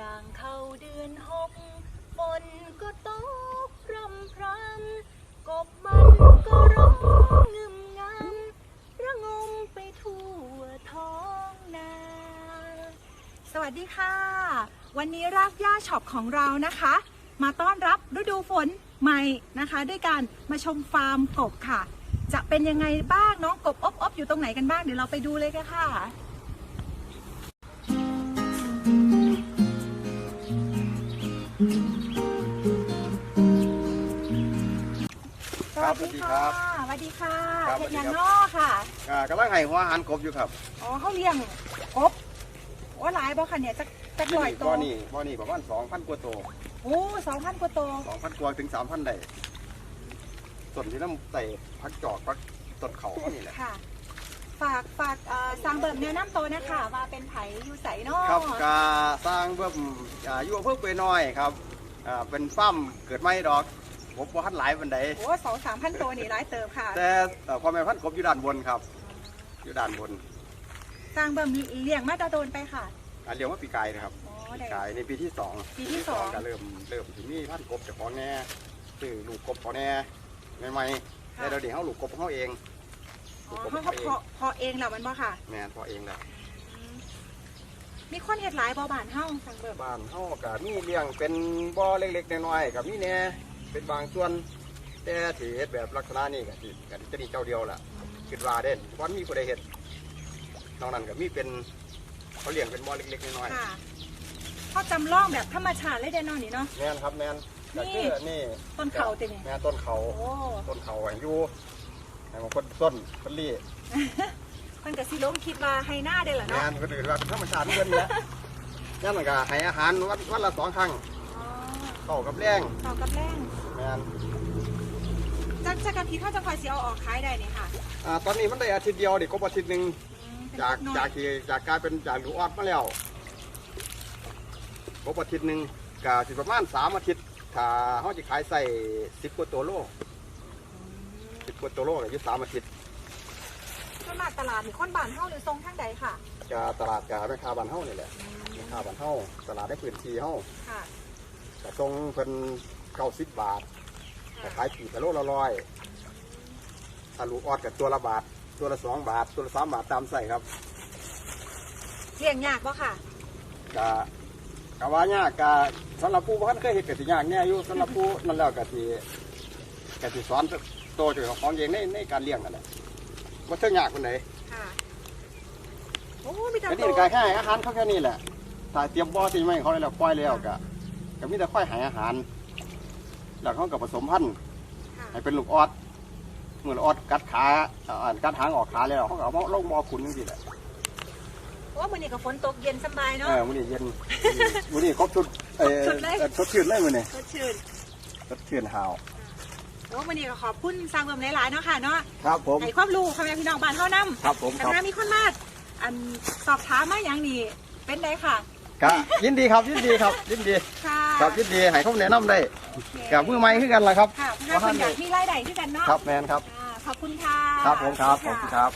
อย่างเข้าเดือนหกฝนก็ตกพรำพรำกบมันก็ร้องงึมงำระงมไปทั่วท้องนา สวัสดีค่ะ วันนี้รากหญ้าช็อปของเรานะคะ มาต้อนรับฤดูฝนใหม่นะคะ ด้วยการมาชมฟาร์มกบค่ะ จะเป็นยังไงบ้างน้องกบอบอบอยู่ตรงไหนกันบ้างเดี๋ยวเราไปดูเลยกันค่ะ ครัวับสดีค่ะสวัสดีค่ะครับ เห็ดสวัสดียางครับนอค่ะอ่ากำลังให้หัวอาหารกบอยู่ครับอ๋อเขาเลี้ยงกบโอ้หลายบ่ค่ะเนี่ยจะจะปล่อยนี่ตับ่วอนี่บ่อนี่ประมาณสองพันกว่าตัวโอ้สองพันกว่าตัวสองพันกว่าถึงสามพันได้ส่วนที่น้ำใส่พักจอกพักต้นเขานี่แหละ ค่ะ ฝากฝากเอ่อสร้างเบิ่มแนะนำตัวนะคะว่าเป็นไผอยู่ใสเนาะครับกาสร้างเพิ่มอ่าอยู่อำเพิ่มเปน้อยครับอ่าเป็นฟ้าร์มเกิดไม่ดอก ผมบ่ทันหลายบันไดโอ้สองสามพันตัวนี่หลายเติบค่ะ แต่เอ่อความแม่พันธุ์กบอยู่ด้านบนครับ อยู่ด้านบนสร้างเบิ่มเลี้ยงมาตาโดนไปค่ะ อ่าเรียกว่าปีกายนะครับอ๋อปีได้ กายในปีที่สองปีที่สอง ก็เริ่มเริ่มถึงมีพันธุ์กบเจากของแน่ซื้อลูกกบของแน่ใหม่ๆแต่เราเดี๋ยวเขาลูกกบของเขาเองอ๋อเขาเขาเพาะเพาะเองแหละมันบ่ค่ะแม่นพอเองแหละ อืมมีคนเห็ดหลายบ่บานเฮ้าสร้างเบิ่มบ้านเฮาก็มีเลี้ยงเป็นบ่อเล็กๆน้อยๆก็มีแหน่ เป็นบางส่วน แต่ที่เฮ็ดแบบลักษณะนี้ก็สิก็จะมีเจ้าเดียวล่ะคิดว่าเด่นวันมีผู้ใดเฮ็ดนอกนั้นก็มีเป็นเขาเลี้ยงเป็นบ่อเล็กๆน้อยค่ะเขาจำลองแบบธรรมชาติเลยเด้เนอนนี่เนาะ ๆแม่นครับแม่นก็นี่คือนี่ต้นเขาเต็มแม่นต้นเขา โอ้ต้นเขาให้อยู่ให้บางคนต้นต้นลี่มันก็สิล้มคิดว่าให้หน้าได้เหรอแม่เนาะนก็ถือว่าเป็นธรรมชาติเหมือนกันแหละนั่นมันก็ให้อาหารวันวันละสองครั้งอ๋อ เข้ากับแรงต่อกับแรงแม่นจากจากการที่เขาจะคอยเสียเอาออกขายได้เนี่ยค่ะอ่าตอนนี้มันได้อาทิตย์เดียวเด็กก็อาทิตย์หนึ่งอืมเป็นจากน้อยจากที่จากกลายเป็นจากหลูออดมาแล้วครบอาทิตย์หนึ่งกาสิประมาณสามอาทิตย์ถ้าเขาจะขายใส่สิบกว่าตัวโลสิบกว่าตัวโลก็อยู่สามอาทิตย์ส่วนมากตลาดมีคนบ้านเฮาหรือทรงทางใดค่ะจะตลาดกาแม่ค้าบ้านเฮานี่แหละแม่ค้าบ้านเฮาตลาดได้พื้นที่เฮาค่ะ แต่ตรงเพิ่นเก้าสิบบาทแต่ขายกี่กิโลละร้อยถ้าลูกออดกับตัวละบาท ตัวละสองบาท ตัวละสามบาทตามใส่ครับเลี้ยงยากบ่ค่ะกะกะว่ายากกะสำหรับผู้บ่ทันเคยเห็นกะสิยากแน่อยู่สำหรับผู้นั่นแล้วกะสิกะสิสอนโตวเจ้าของเองในในการเลี้ยงกันแหละว่าเท่ายากคนไหนค่ะโอ้มีแต่ก็ตันี่วกายแค่อาหารเขาแค่นี้แหละถ้าเตรียมบ่อตีไม่เขาเลยแล้วปล่อยแล้วกะ ก็มีแต่ค่อยใหายอาหารแล้วเขากับผสมพันธุ์ค่ะให้เป็นลูกออดเหมือนออดกัดขาอ่ากัดหางออกขาแล้วเขาก็เอามาลงบ่อขุนจังซี่แหละโอ้มื้อนี้ก็ฝนตกเย็นสบายเอเนาะอมื้อนี้เย็นมื้อนี้ครบชุดเอ่อครบชุดเลย เอ่อสดชื่นเลยมื้อนี้สดชื่นสดชื่นหาวโอ้มื้อนี้ก็ขอบคุณสร้างเบิ่มหลายๆเนาะค่ะเนาะครับผมให้ความรู้พ่อแม่พี่น้องบ้านเฮานำครับผมแต่ครับถ้ามีคนมาอันสอบถามมาอย่างนี้เป็นได้ค่ะก็ยินดีครับยินดีครับยินดี ค่ะ ครับยินดีให้เขาแนะนำได้โอเคกับมือใหม่คือกันล่ะครับค่ะถ้าคนอยากมีรายได้ด้วยกันเนาะครับแมนครับอ่าขอบคุณค่ะ ครับผมครับะขอบคุณครับ